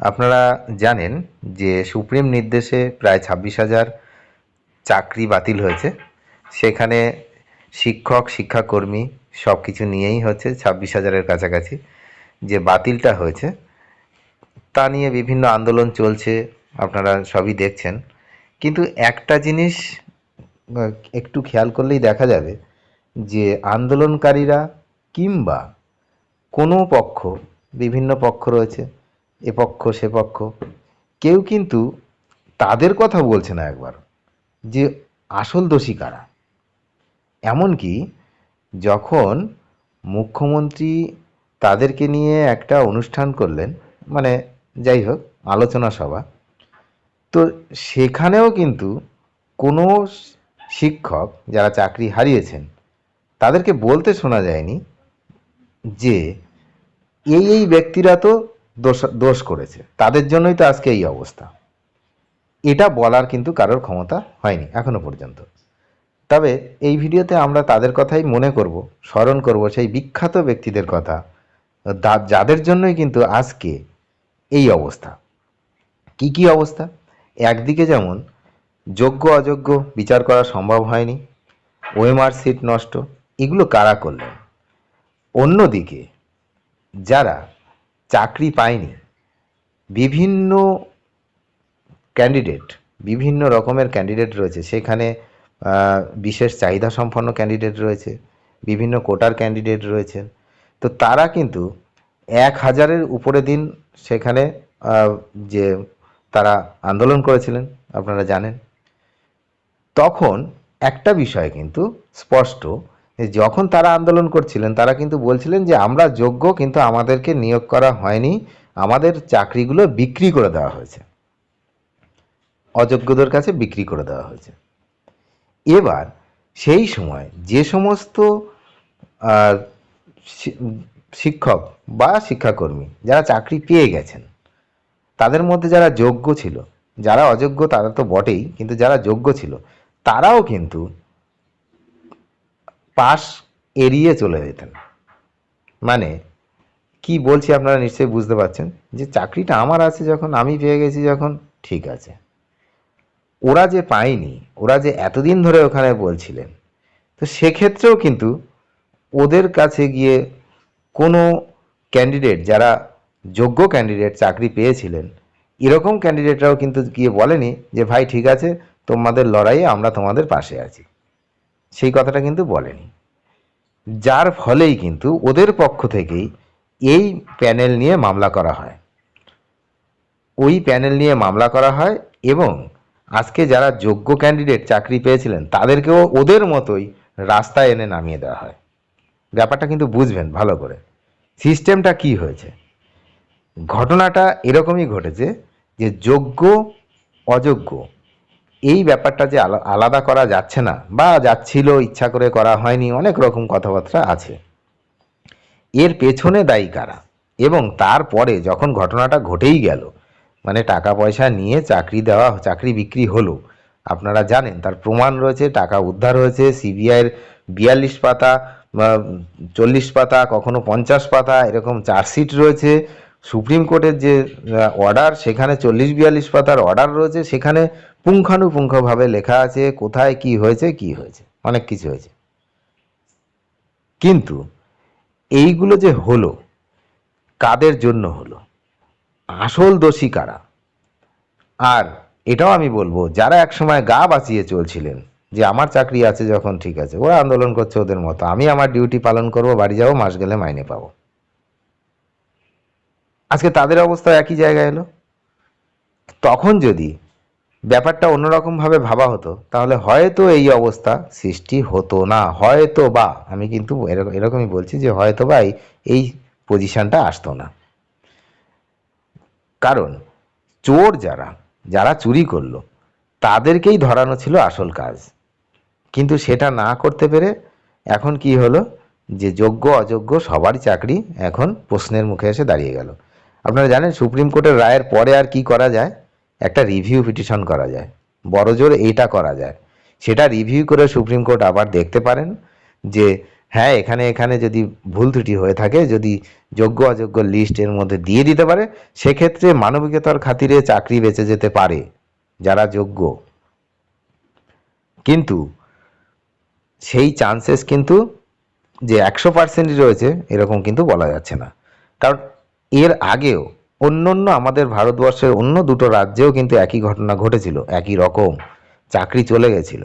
আপনারা জানেন যে সুপ্রিম নির্দেশে প্রায় ছাব্বিশ হাজার চাকরি বাতিল হয়েছে। সেখানে শিক্ষক, শিক্ষাকর্মী সব কিছু নিয়েই হচ্ছে ছাব্বিশ হাজারের কাছাকাছি যে বাতিলটা হয়েছে, তা নিয়ে বিভিন্ন আন্দোলন চলছে, আপনারা সবই দেখছেন। কিন্তু একটা জিনিস, একটু খেয়াল করলেই দেখা যাবে যে আন্দোলনকারীরা কিংবা কোনো পক্ষ, বিভিন্ন পক্ষ রয়েছে এ পক্ষ, সে পক্ষ। কেউ কিন্তু তাদের কথা বলছে না একবার যে আসল দোষী কারা। এমনকি যখন মুখ্যমন্ত্রী তাদেরকে নিয়ে একটা অনুষ্ঠান করলেন মানে যাই হোক, আলোচনা সভা, তো সেখানেও কিন্তু কোনো শিক্ষক যারা চাকরি হারিয়েছেন, তাদেরকে বলতে শোনা যায়নি যে এই এই ব্যক্তিরা তো দোষ দোষ করেছে। তাদের জন্যই তো আজকে এই অবস্থা। এটা বলার কিন্তু কারোর ক্ষমতা হয়নি এখনও পর্যন্ত। তবে এই ভিডিওতে আমরা তাদের কথাই মনে করব, স্মরণ করব সেই বিখ্যাত ব্যক্তিদের কথা যাদের জন্যই কিন্তু আজকে এই অবস্থা। কি কি অবস্থা? একদিকে যেমন, যোগ্য, অযোগ্য বিচার করা সম্ভব হয়নি, ওএমআর সিট নষ্ট, এগুলো কারা করলেন? অন্যদিকে, যারা চাকরি পায়নি। বিভিন্ন ক্যান্ডিডেট বিভিন্ন রকমের ক্যান্ডিডেট রয়েছে। সেখানে বিশেষ চাহিদা সম্পন্ন ক্যান্ডিডেট রয়েছে, বিভিন্ন কোটার ক্যান্ডিডেট রয়েছে। তো তারা কিন্তু এক হাজারের উপরে দিন সেখানে যে তারা আন্দোলন করেছিলেন, আপনারা জানেন। তখন একটা বিষয় কিন্তু স্পষ্ট যখন তারা আন্দোলন করছিলেন, তারা কিন্তু বলছিলেন যে, আমরা যোগ্য, কিন্তু আমাদেরকে নিয়োগ করা হয়নি। আমাদের চাকরিগুলো বিক্রি করে দেওয়া হয়েছে। অযোগ্যদের কাছে বিক্রি করে দেওয়া হয়েছে। এবার সেই সময় যে সমস্ত শিক্ষক বা শিক্ষাকর্মী যারা চাকরি পেয়ে গেছেন, তাদের মধ্যে যারা যোগ্য ছিল, যারা অযোগ্য তারা তো বটেই, কিন্তু যারা যোগ্য ছিল, তারাও কিন্তু পাশ এড়িয়ে চলে যেতেন। মানে কি বলছি আপনারা নিশ্চয়ই বুঝতে পারছেন? যে চাকরিটা আমার আছে যখন, আমি পেয়ে গেছি যখন, ঠিক আছে। ওরা যে পায়নি, ওরা যে এতদিন ধরে ওখানে বলছিলেন, তো সেক্ষেত্রেও কিন্তু ওদের কাছে গিয়ে কোনো ক্যান্ডিডেট যারা যোগ্য ক্যান্ডিডেট চাকরি পেয়েছিলেন, এরকম ক্যান্ডিডেটরাও কিন্তু গিয়ে বলেনি যে, ভাই, ঠিক আছে, তোমাদের লড়াইয়ে আমরা তোমাদের পাশে আছি। সেই কথাটা কিন্তু বলেনি। যার ফলেই কিন্তু ওদের পক্ষ থেকেই এই প্যানেল নিয়ে মামলা করা হয়। ওই প্যানেল নিয়ে মামলা করা হয় এবং আজকে যারা যোগ্য ক্যান্ডিডেট চাকরি পেয়েছিলেন, তাদেরকেও ওদের মতোই রাস্তায় এনে নামিয়ে দেওয়া হয়। ব্যাপারটা কিন্তু বুঝবেন ভালো করে। সিস্টেমটা কি হয়েছে? ঘটনাটা এরকমই ঘটেছে যে যোগ্য, অযোগ্য এই ব্যাপারটা যে আলা- আলাদা করা যাচ্ছে না বা যাচ্ছিল, ইচ্ছা করে করা হয়নি, অনেক রকম কথাবার্তা আছে। এর পেছনে দায়ী কারা? এবং তারপরে যখন ঘটনাটা ঘটেই গেল মানে টাকা পয়সা নিয়ে চাকরি দেওয়া, চাকরি বিক্রি হলো, আপনারা জানেন, তার প্রমাণ রয়েছে, টাকা উদ্ধার হয়েছে, সিবিআইয়ের বিয়াল্লিশ পাতা চল্লিশ পাতা, কখনো পঞ্চাশ পাতা, এরকম চার্জশিট রয়েছে সুপ্রিম কোর্টের যে অর্ডার সেখানে চল্লিশ বিয়াল্লিশ পাতার অর্ডার রয়েছে, সেখানে পুঙ্খানুপুঙ্খভাবে লেখা আছে কোথায় কি হয়েছে কি হয়েছে, অনেক কিছু হয়েছে। কিন্তু এইগুলো যে হলো, কাদের জন্য হলো, আসল দোষী কারা? আর এটাও আমি বলব, যারা একসময় গা বাঁচিয়ে চলছিলেন, যে আমার চাকরি আছে যখন ঠিক আছে, ওরা আন্দোলন করছে ওদের মতো, আমি আমার ডিউটি পালন করব, বাড়ি যাব, মাস গেলে মাইনে পাবো। আজকে তাদের অবস্থা একই জায়গায় এলো। তখন যদি ব্যাপারটা অন্যরকমভাবে ভাবা হতো, তাহলে হয়তো এই অবস্থা সৃষ্টি হতো না, হয়তো বা, আমি কিন্তু এরকম এরকমই বলছি যে হয়তো বা এই পজিশনটা আসতো না। কারণ চোর যারা যারা চুরি করল, তাদেরকেই ধরানো ছিল আসল কাজ। কিন্তু সেটা না করতে পেরে এখন কি হলো? যে যোগ্য, অযোগ্য সবারই চাকরি এখন প্রশ্নের মুখে এসে দাঁড়িয়ে গেল। আপনারা জানেন সুপ্রিম কোর্টের রায়ের পরে আর কি করা যায়? একটা রিভিউ পিটিশন করা যায়। বড় জোর এইটা করা যায়। সেটা রিভিউ করে সুপ্রিম কোর্ট আবার দেখতে পারেন যে হ্যাঁ এখানে এখানে যদি ভুল ত্রুটি হয়ে থাকে, যদি যোগ্য অযোগ্য লিস্ট এর মধ্যে দিয়ে দিতে পারে, সেক্ষেত্রে মানবিকতার খাতিরে চাকরি বেঁচে যেতে পারে, যারা যোগ্য। কিন্তু সেই চান্সেস কিন্তু যে একশো পার্সেন্টই রয়েছে, এরকম কিন্তু বলা যাচ্ছে না। কারণ এর আগেও অন্য আমাদের ভারতবর্ষের অন্য দুটো রাজ্যেও কিন্তু একই ঘটনা ঘটেছিল, একই রকম। চাকরি চলে গেছিল।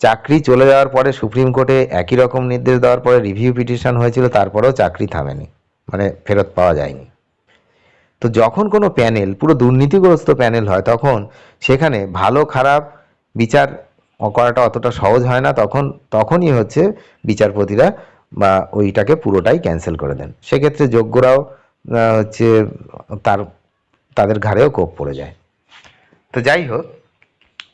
চাকরি চলে যাওয়ার পরে সুপ্রিম কোর্টে একই রকম নির্দেশ দেওয়ার পরে রিভিউ পিটিশন হয়েছিল, তারপরেও চাকরি থামেনি মানে ফেরত পাওয়া যায়নি। তো যখন কোনো প্যানেল পুরো দুর্নীতিগ্রস্ত প্যানেল হয়, তখন সেখানে ভালো খারাপ বিচার করাটা অতটা সহজ হয় না, তখন, তখনই হচ্ছে বিচারপতিরা বা ওইটাকে পুরোটাই ক্যান্সেল করে দেন। সেক্ষেত্রে যোগ্যরাও হচ্ছে তার, তাদের ঘাড়েও কোপ পড়ে যায়। তো যাই হোক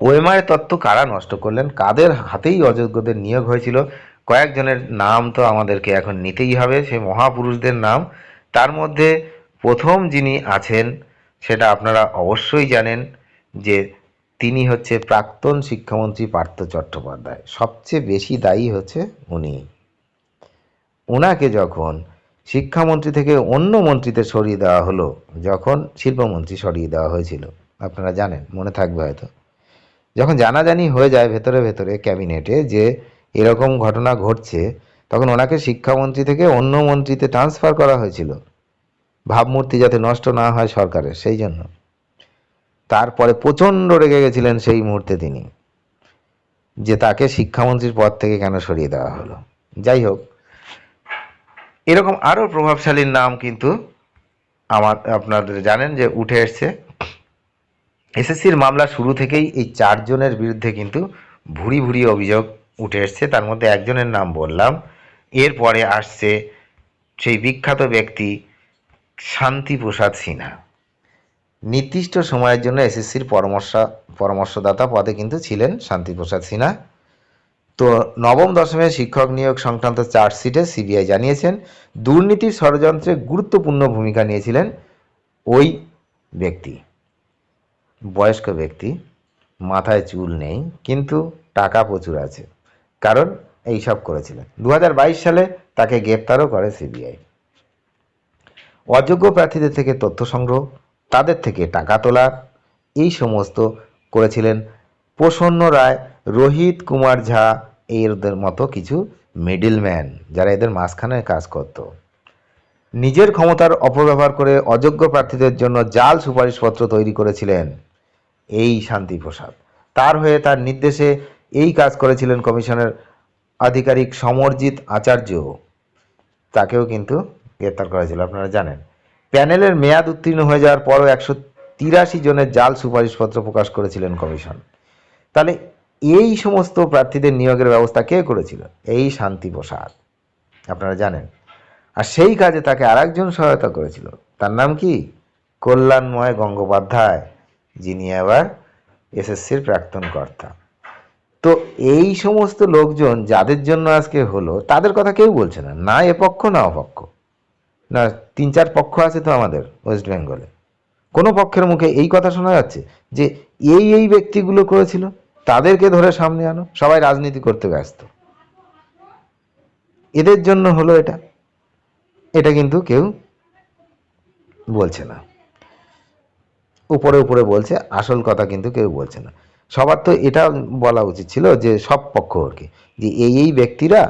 ওএমআর তত্ত্ব কারা নষ্ট করলেন? কাদের হাতেই অযোগ্যদের নিয়োগ হয়েছিল? কয়েকজনের নাম তো আমাদেরকে এখন নিতেই হবে, সেই মহাপুরুষদের নাম। তার মধ্যে প্রথম যিনি আছেন, সেটা আপনারা অবশ্যই জানেন যে তিনি হচ্ছে প্রাক্তন শিক্ষামন্ত্রী পার্থ চট্টোপাধ্যায়। সবচেয়ে বেশি দায়ী হচ্ছে উনি। ওনাকে যখন শিক্ষামন্ত্রী থেকে অন্য মন্ত্রীতে সরিয়ে দেওয়া হলো, যখন শিল্পমন্ত্রী সরিয়ে দেওয়া হয়েছিল। আপনারা জানেন, মনে থাকবে হয়তো। যখন জানাজানি হয়ে যায় ভেতরে ভেতরে ক্যাবিনেটে যে এরকম ঘটনা ঘটছে, তখন ওনাকে শিক্ষামন্ত্রী থেকে অন্য মন্ত্রীতে ট্রান্সফার করা হয়েছিল। ভাবমূর্তি যাতে নষ্ট না হয় সরকারের, সেই জন্য। তারপরে প্রচণ্ড রেগে গেছিলেন সেই মুহূর্তে তিনি, যে তাকে শিক্ষামন্ত্রীর পদ থেকে কেন সরিয়ে দেওয়া হলো। যাই হোক এরকম আরও প্রভাবশালীর নাম কিন্তু আমার আপনাদের জানেন যে উঠে এসছে। এসএসসির মামলা শুরু থেকেই এই চারজনের বিরুদ্ধে কিন্তু ভুরি ভুরি অভিযোগ উঠে এসছে। তার মধ্যে একজনের নাম বললাম। এরপরে আসছে সেই বিখ্যাত ব্যক্তি শান্তি প্রসাদ সিনহা। নির্দিষ্ট সময়ের জন্য এসএসসির পরামর্শ, পরামর্শদাতা পদে কিন্তু ছিলেন শান্তিপ্রসাদ সিনহা। তো নবম দশমের শিক্ষক নিয়োগ সংক্রান্ত চার্জশিটে সিবিআই জানিয়েছেন, দুর্নীতির ষড়যন্ত্রে গুরুত্বপূর্ণ ভূমিকা নিয়েছিলেন ওই ব্যক্তি। বয়স্ক ব্যক্তি, মাথায় চুল নেই, কিন্তু টাকা প্রচুর আছে, কারণ এই সব করেছিলেন। দু হাজার বাইশ সালে তাকে গ্রেপ্তারও করে সিবিআই। অযোগ্য প্রার্থীদের থেকে তথ্য সংগ্রহ, তাদের থেকে টাকা তোলা এই সমস্ত করেছিলেন প্রসন্ন রায়, রোহিত কুমার ঝা এরদের মতো কিছু মিডিলম্যান যারা এদের মাঝখানে কাজ করত। নিজের ক্ষমতার অপব্যবহার করে অযোগ্য প্রার্থীদের জন্য জাল সুপারিশপত্র তৈরি করেছিলেন এই শান্তিপ্রসাদ। তার হয়ে তার নির্দেশে এই কাজ করেছিলেন কমিশনের আধিকারিক সমরজিৎ আচার্য। তাকেও কিন্তু গ্রেপ্তার করা হয়েছিল, আপনারা জানেন। প্যানেলের মেয়াদ উত্তীর্ণ হয়ে যাওয়ার পরও একশো তিরাশি জনের জাল সুপারিশপত্র প্রকাশ করেছিলেন কমিশন। তাহলে এই সমস্ত প্রার্থীদের নিয়োগের ব্যবস্থা কে করেছিল? এই শান্তি প্রসাদ। আপনারা জানেন। আর সেই কাজে তাকে আরেকজন সহায়তা করেছিল। তার নাম কি? কল্যাণময় গঙ্গোপাধ্যায়, যিনি আবার এসএসসির প্রাক্তন কর্তা। তো এই সমস্ত লোকজন যাদের জন্য আজকে হলো, তাদের কথা কেউ বলছে না। না এ পক্ষ, না অপক্ষ না, তিন চার পক্ষ আছে তো আমাদের ওয়েস্ট বেঙ্গলে। কোনো পক্ষের মুখে এই কথা শোনা যাচ্ছে যে এই এই ব্যক্তিগুলো করেছিল, তাদেরকে ধরে সামনে আনো, সবাই রাজনীতি করতে ব্যস্ত। এদের জন্য হলো এটা। এটা কিন্তু কেউ বলছে না। উপরে উপরে বলছে, আসল কথা কিন্তু কেউ বলছে না। সবার তো এটা বলা উচিত ছিল যে, সব পক্ষ আর কি, যে এই এই ব্যক্তিরা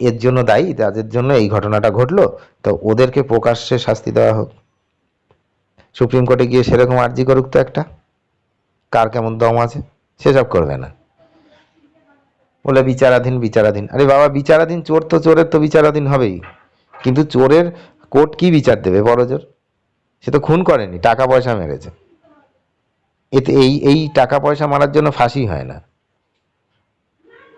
এর জন্য দায়ী, তাদের জন্য এই ঘটনাটা ঘটলো, তো ওদেরকে প্রকাশ্যে শাস্তি দেওয়া হোক। সুপ্রিম কোর্টে গিয়ে সেরকম আর্জি করুক তো একটা। কার কেমন দম আছে? সেসব করবে না। বলে, বিচারাধীন বিচারাধীন। আরে বাবা, বিচারাধীন চোর তো চোরের তো বিচারাধীন হবেই। কিন্তু চোরের কোর্ট কি বিচার দেবে বড় জোর? সে তো খুন করেনি টাকা পয়সা মেরেছে। এতে এই এই টাকা পয়সা মারার জন্য ফাঁসি হয় না।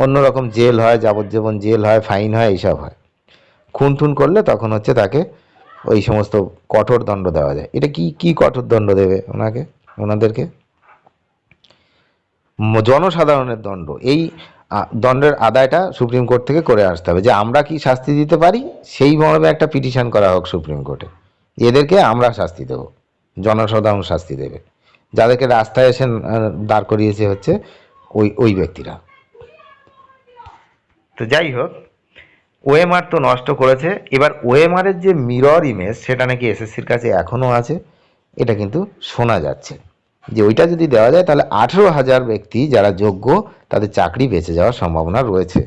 অন্যরকম জেল হয়, যাবজ্জীবন জেল হয়, ফাইন হয়, এইসব হয়। খুন টুন করলে তখন হচ্ছে তাকে ওই সমস্ত কঠোর দণ্ড দেওয়া যায়। এটা কি কি কঠোর দণ্ড দেবে ওনাকে, ওনাদেরকে? জনসাধারণের দণ্ড। এই দণ্ডের আদায়টা সুপ্রিম কোর্ট থেকে করে আসতে হবে। যে আমরা কি শাস্তি দিতে পারি, সেই মর্মে একটা পিটিশন করা হোক সুপ্রিম কোর্টে। এদেরকে আমরা শাস্তি দেব। জনসাধারণ শাস্তি দেবে। যাদেরকে রাস্তায় এসে দাঁড় করিয়েছে হচ্ছে ওই ওই ব্যক্তিরা। তো যাই হোক, ওএমআর তো নষ্ট করেছে। এবার ওএমআরের যে মিরর ইমেজ, সেটা নাকি এসএসসির কাছে এখনও আছে। এটা কিন্তু শোনা যাচ্ছে। যে ওইটা যদি দেওয়া যায়, তাহলে আঠেরো হাজার ব্যক্তি যারা যোগ্য, তাদের চাকরি বেঁচে যাওয়ার সম্ভাবনা রয়েছে।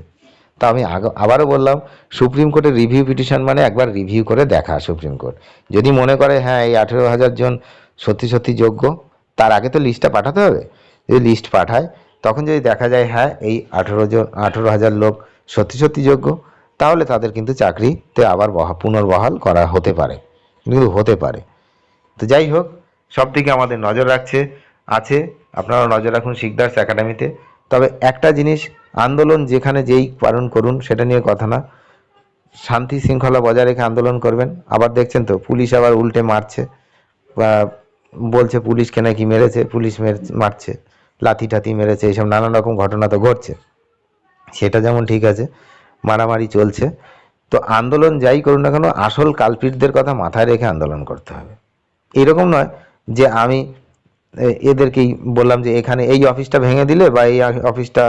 তা আমি আবারও বললাম, সুপ্রিম কোর্টের রিভিউ পিটিশন মানে একবার রিভিউ করে দেখা সুপ্রিম কোর্ট। যদি মনে করে হ্যাঁ এই আঠেরো হাজার জন সত্যি সত্যি যোগ্য, তার আগে তো লিস্টটা পাঠাতে হবে। যদি লিস্ট পাঠায়, তখন যদি দেখা যায় হ্যাঁ এই আঠেরো জন, আঠেরো হাজার লোক সত্যি সত্যি যোগ্য, তাহলে তাদের কিন্তু চাকরিতে আবার বহা, পুনর্বহাল করা হতে পারে। কিন্তু হতে পারে। তো যাই হোক সব দিকে আমাদের নজর রাখছে, আছে আপনারা নজর রাখুন শিকদার্স একাডেমিতে। তবে একটা জিনিস, আন্দোলন যেখানে যেই পালন করুন, সেটা নিয়ে কথা না। শান্তি শৃঙ্খলা বজায় রেখে আন্দোলন করবেন। আবার দেখছেন তো, পুলিশ আবার উল্টে মারছে। বলছে পুলিশকে নাকি মেরেছে, পুলিশ মেরে- মারছে, লাথি টাথি মেরেছে, এইসব নানান রকম ঘটনা তো ঘটছে। সেটা যেমন ঠিক আছে, মারামারি চলছে। তো আন্দোলন যাই করুন না কেন, আসল কালপিটদের কথা মাথায় রেখে আন্দোলন করতে হবে। এরকম নয় যে আমি এদেরকেই বললাম যে এখানে এই অফিসটা ভেঙে দিলে বা এই অফিসটা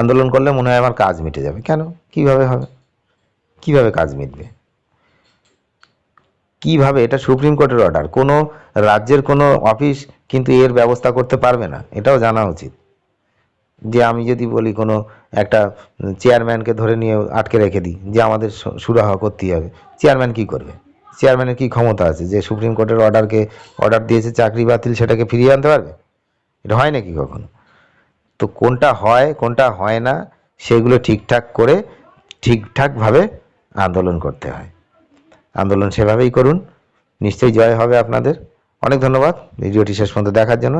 আন্দোলন করলে মনে হয় আমার কাজ মিটে যাবে। কেন? কীভাবে হবে? কীভাবে কাজ মিটবে? কীভাবে? এটা সুপ্রিম কোর্টের অর্ডার কোনো রাজ্যের কোনো অফিস কিন্তু এর ব্যবস্থা করতে পারবে না। এটাও জানা উচিত। যে আমি যদি বলি কোনো একটা চেয়ারম্যানকে ধরে নিয়ে আটকে রেখে দিই, যে আমাদের সুরাহা করতেই হবে। চেয়ারম্যান কি করবে? চেয়ারম্যানের কি ক্ষমতা আছে? যে সুপ্রিম কোর্টের অর্ডারকে অর্ডার দিয়েছে, চাকরি বাতিল, সেটাকে ফিরিয়ে আনতে পারবে? এটা হয় নাকি কখনো? তো কোনটা হয় কোনটা হয় না, সেগুলো ঠিকঠাক করে ঠিকঠাকভাবে আন্দোলন করতে হয়। আন্দোলন সেভাবেই করুন। নিশ্চয়ই জয় হবে আপনাদের। অনেক ধন্যবাদ। ভিডিওটি শেষ পর্যন্ত দেখার জন্য।